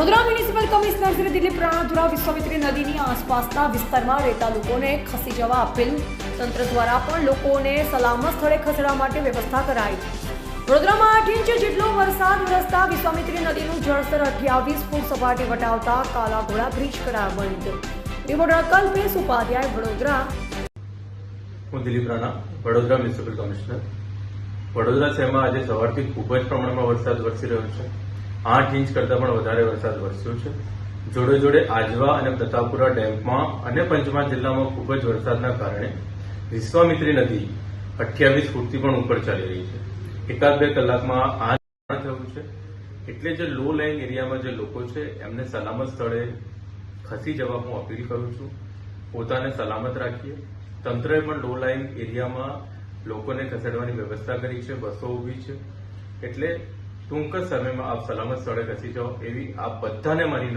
Vadodara municipal commissioner Shri Dilip રાણાધુરા Vishwamitri નદીની આસપાસના વિસ્તારમાં રહેતા લોકોને ખસી જવા આપેલ તંત્ર દ્વારા પણ લોકોને સલામત સ્થળે ખસેડવા માટે વ્યવસ્થા કરાઈ. વડોદરામાં આઠ ઇંચ જેટલો વરસાદ વરસતા વિશ્વામિત્રી નદીનું જળસ્તર અઠ્યાવીસ ફૂટ સપાટી વટાવતા કાલાઘોડા બ્રિજ કરાયા બંધ રિપોર્ટર કલ્પેશ ઉપાધ્યાય, વડોદરા. હું દિલીપ રાણા, વડોદરા મ્યુનિસિપલ કમિશનર. વડોદરા શહેરમાં આજે સવારથી ખૂબ જ પ્રમાણમાં વરસાદ વરસી રહ્યો છે. આઠ ઇંચ કરતાં પણ વધારે વરસાદ વરસ્યો છે. જોડે જોડે આજવા અને પ્રતાપપુરા ડેમમાં અને પંચમહાલ જિલ્લામાં ખૂબ જ વરસાદના કારણે વિશ્વામિત્રી નદી અઠ્યાવીસ ફૂટથી પણ ઉપર ચાલી રહી છે. એકાદ બે કલાકમાં આ થયું છે. એટલે જે લો લાઇંગ એરિયામાં જે લોકો છે, એમને સલામત સ્થળે ખસી જવા હું અપીલ કરું છું. પોતાને સલામત રાખીએ. તંત્રએ પણ લો લાઇન એરિયામાં લોકોને ખસેડવાની વ્યવસ્થા કરી છે. બસો ઊભી છે. એટલે ટૂંક જ સમયમાં આપ સલામત સ્થળે ખસી જાઓ એવી આપ બધાને મારી